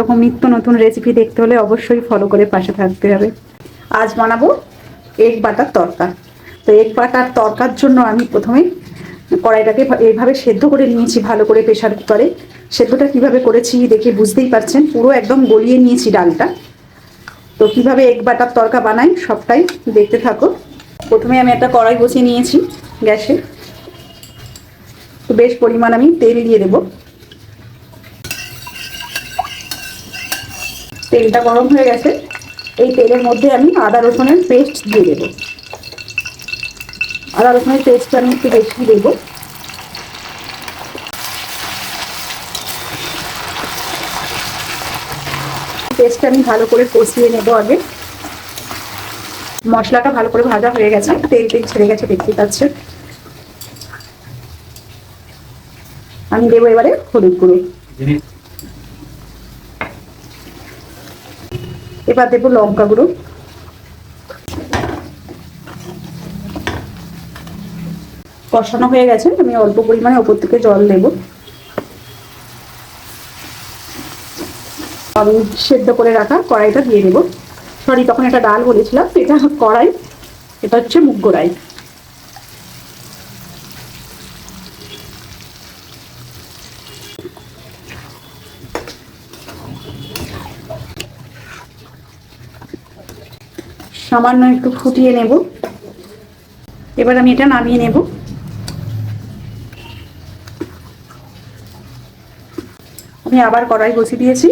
এরকম নিত্য নতুন রেসিপি দেখতে হলে অবশ্যই ফলো করে পাশে থাকতে হবে। আজ বানাবো এগ বাটার তরকা। তো এগ বাটার তরকার জন্য আমি প্রথমে কড়াইটাকে এইভাবে সেদ্ধ করে নিয়েছি ভালো করে প্রেশার কুকারে। সেদ্ধটা কীভাবে করেছি দেখে বুঝতেই পারছেন, পুরো একদম গলিয়ে নিয়েছি ডালটা। তো কীভাবে এগ বাটার তরকা বানাই সবটাই দেখতে থাকো। প্রথমে আমি একটা কড়াই বসিয়ে নিয়েছি গ্যাসে। তো বেশ পরিমাণ আমি তেল দিয়ে দেবো। তেলটা গরম হয়ে গেছে। এই তেলের মধ্যে আমি আদা রসুনের পেস্ট দিয়ে দেবো। আদা রসুনের পেস্টটা আমি একটু বেশি দেবো। পেস্টটা আমি ভালো করে কষিয়ে নেব আগে। মশলাটা ভালো করে ভাজা হয়ে গেছে। তেল তেল ছেড়ে গেছে, দেখতে পাচ্ছেন আমি দেবো এবারে হলুদ গুঁড়ো। এবার দেবো লঙ্কা গুঁড়ো। কষানো হয়ে গেছে, আমি অল্প পরিমাণে ওপর থেকে জল দেব। আমি সেদ্ধ করে রাখা কড়াইটা দিয়ে দেবো। সরি, তখন একটা ডাল বলেছিলাম, এটা কড়াই, এটা হচ্ছে মুগ গোড়াই সামান্য একটু ফুটিয়ে নেব। এবার আমি এটা নামিয়ে নেব। আমি আবার কড়াই বসিয়ে দিয়েছি।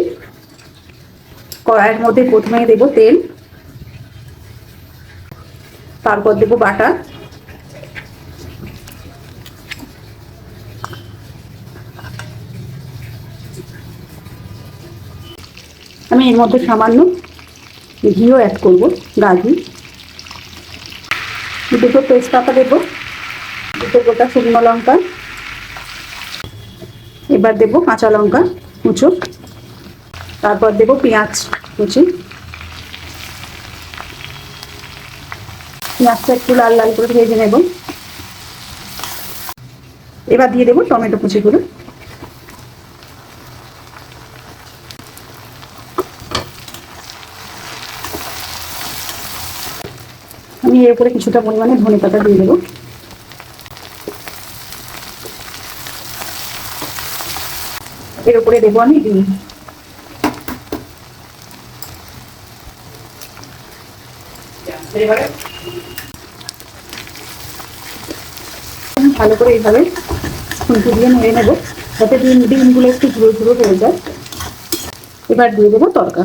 কড়াইয়ের মধ্যে প্রথমে দেব তেল। তারপর দেব বাটার। আমি এর মধ্যে সামান্য ঘিও অ্যাড করব গাঘি দুটো তেজপাতা দেব, দুটো গোটা শুকনো লঙ্কা। এবার দেব কাঁচা লঙ্কা, কুচো। তারপর দেব পেঁয়াজ কুচি। পেঁয়াজটা একটু লাল লাল করে ভেজে নেব। এবার দিয়ে দেবো টমেটো কুচিগুলো। আমি এর উপরে কিছুটা পরিমাণে ধনে পাতা দিয়ে দেবো। এর উপরে দেবো আমি ডিম। ভালো করে এইভাবে খুন্তি দিয়ে নেড়ে নেব, যাতে ডিম ডিমগুলো একটু ঝুড়ো ঝুড়ো হয়ে যায়। এবার দিয়ে দেবো তরকা।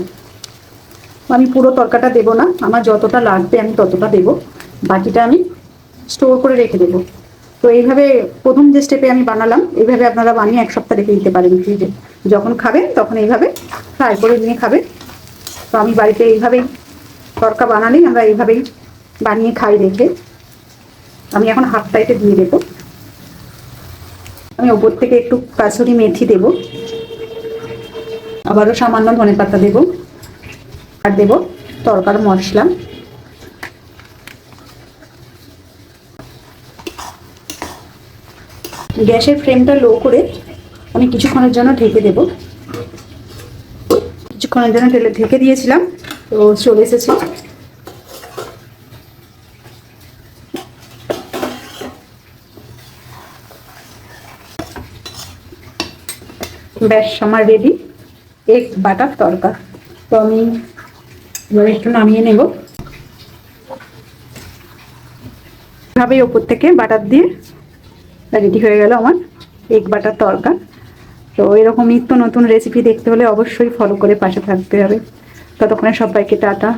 আমি পুরো তরকাটা দেবো না। আমার যতটা লাগবে আমি ততটা দেবো। বাকিটা আমি স্টোর করে রেখে দেবো। তো এইভাবে প্রথম যে স্টেপে আমি বানালাম, এইভাবে আপনারা বানিয়ে এক সপ্তাহ রেখে দিতে পারেন ফ্রিজে যখন খাবেন তখন এইভাবে ফ্রাই করে নিয়ে খাবেন তো আমি বাড়িতে এইভাবেই তরকা বানালেই আমরা এইভাবেই বানিয়ে খাই রেখে আমি এখন হাফ টাইটে দিয়ে দেবো। আমি ওপর থেকে একটু কাসুরি মেথি দেবো। আবারও সামান্য ধনে পাতা দেবো। আর দেব তরকার মশলা। গ্যাসের ফ্লেমটা লো করে আমি কিছুক্ষণের জন্য ঢেকে দেব। কিছুক্ষণের জন্য ঢেলে ঢেকে দিয়েছিলাম, তো চলে এসেছে। ব্যাস, আমার রেডি এক বাটার তরকা। তো আমি এবার একটু নামিয়ে নেব। এভাবে ওপর থেকে বাটার দিয়ে রেডি হয়ে গেল আমার এগ বাটার তরকা। তো এরকম নিত্য নতুন রেসিপি দেখতে হলে অবশ্যই ফলো করে পাশে থাকতে হবে। ততক্ষণে সবাইকে টাটা।